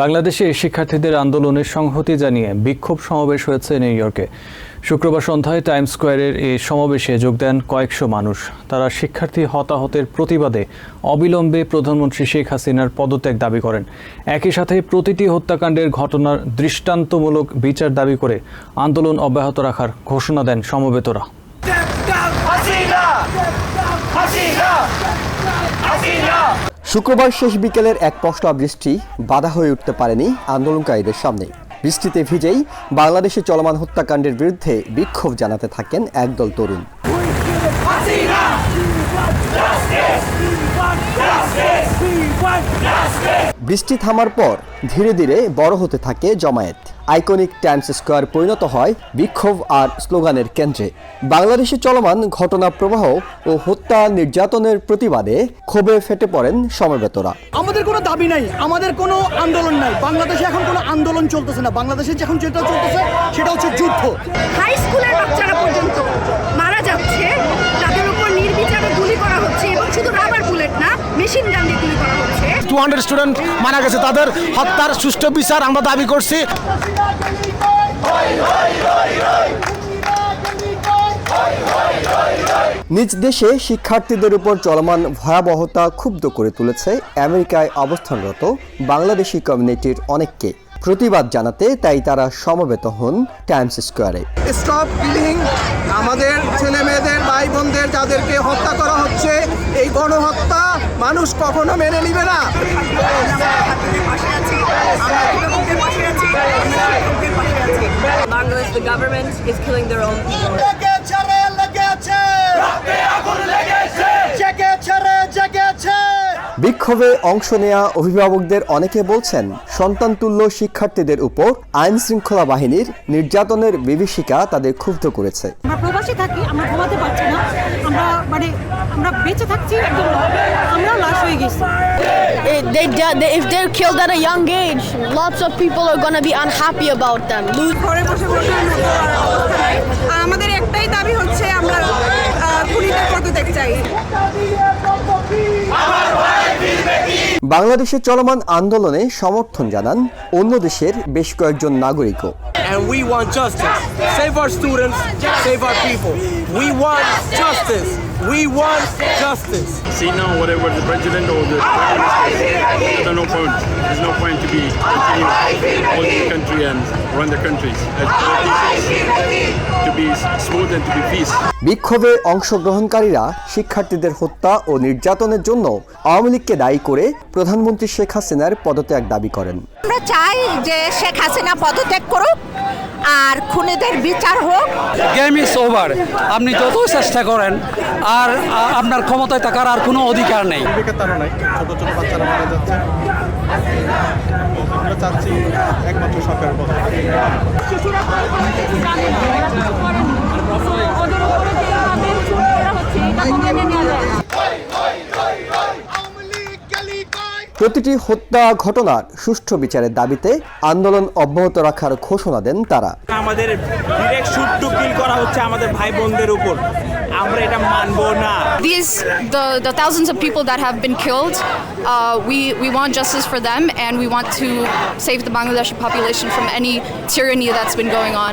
বাংলাদেশে শিক্ষার্থীদের আন্দোলনের সংহতি জানিয়ে বিক্ষোভ সমাবেশ হয়েছে নিউ ইয়র্কে। শুক্রবার সন্ধ্যায় টাইম স্কোয়ারের এই সমাবেশে যোগ দেন কয়েকশো মানুষ। তারা শিক্ষার্থী হতাহতের প্রতিবাদে অবিলম্বে প্রধানমন্ত্রী শেখ হাসিনার পদত্যাগ দাবি করেন। একই সাথে প্রতিটি হত্যাকাণ্ডের ঘটনার দৃষ্টান্তমূলক বিচার দাবি করে আন্দোলন অব্যাহত রাখার ঘোষণা দেন সমবেতরা। শুক্রবার শেষ বিকেলের এক পশলা বৃষ্টি বাধা হয়ে উঠতে পারেনি আন্দোলনকারীদের সামনে। বৃষ্টিতে ভিজেই বাংলাদেশে চলমান হত্যাকাণ্ডের বিরুদ্ধে বিক্ষোভ জানাতে থাকেন একদল তরুণ। বৃষ্টি থামার পর ধীরে ধীরে বড় হতে থাকে জমায়েত। আইকনিক টাইমস স্কোয়ার পরিণত হয় বিক্ষোভ আর স্লোগানের কেন্দ্রে। বাংলাদেশে চলমান ঘটনা প্রবাহ ও হত্যা নির্যাতনের প্রতিবাদে ক্ষোভে ফেটে পড়েন সমবেতরা। আমাদের কোনো দাবি নাই আমাদের কোনো আন্দোলন নাই। বাংলাদেশে এখন কোনো আন্দোলন চলতেছে না। বাংলাদেশে এখন যেটা চলতেছে সেটা হচ্ছে যুদ্ধ। টু হান্ড্রেড স্টুডেন্ট মারা গেছে। তাদের হত্যার সুষ্ঠু বিচার আমরা দাবি করছি। নিজ দেশে শিক্ষার্থীদের উপর চলমান ভয়াবহতা ক্ষুব্ধ করে তুলেছে আমেরিকায় অবস্থানরত বাংলাদেশি কমিউনিটির অনেককে। প্রতিবাদ জানাতে তাই তারা সমবেত হন টাইমস স্কোয়ারে স্টপ কিলিং আমাদের ছেলে মেয়েদের ভাই যাদেরকে হত্যা করা হচ্ছে এই গণহত্যা মানুষ কখনো মেনে নিবে না। Bangladesh, the government is killing their own people. বিক্ষোভে অংশ নেয়া অভিভাবকদের অনেকে বলছেন সন্তানতুল্য শিক্ষার্থীদের উপর আইন শৃঙ্খলা বাহিনীর নির্যাতনের বিভীষিকা তাদের ক্ষুব্ধ করেছে। আমরা প্রবাসী থাকি আমরা ঘুমাতে পারছি না। আমরা মানে আমরা বেঁচে থাকছি একদম আমরা লাশ হয়ে গেছি If, they, they, if they're killed at a young age, lots of people are to be unhappy about them. ঘরে বসে বসে আমাদের একটাই দাবি হচ্ছে আমরা খুনিদের পদত্যাগ চাই বাংলাদেশে চলমান আন্দোলনে সমর্থন জানান অন্য দেশের বেশ কয়েকজন নাগরিকও And we want justice. Save our students, save our people. We want justice. We want justice. see now whatever the president or the prime minister there's no point there's no point to be continue holding the country and run the countries as politicians বিক্ষোভে অংশগ্রহণকারীরা শিক্ষার্থীদের হত্যা ও নির্যাতনের জন্য আওয়ামী লীগকে দায়ী করে প্রধানমন্ত্রী শেখ হাসিনার পদত্যাগ দাবি করেন। আমরা চাই যে শেখ হাসিনা পদত্যাগ করুক আর খুনিদের বিচার হোক। গেম ইজ ওভার আপনি যত চেষ্টা করেন আর আপনার ক্ষমতায় থাকার আর কোনো অধিকার নেই। ছোট ছোট বাচ্চারা মারা যাচ্ছে। আমরা চাচ্ছি একমাত্র সরকারের প্রতিটি হত্যা ঘটনার সুষ্ঠু বিচারের দাবিতে আন্দোলন অব্যাহত রাখার ঘোষণা দেন তারা আমাদের ডিরেক্ট শুট টু কিল করা হচ্ছে আমাদের ভাই বোনদের উপর আমরা এটা মানবো না These, the, the thousands of people that have been killed, uh, we, we want justice for them and we want to save the Bangladeshi population from any tyranny that's been going on.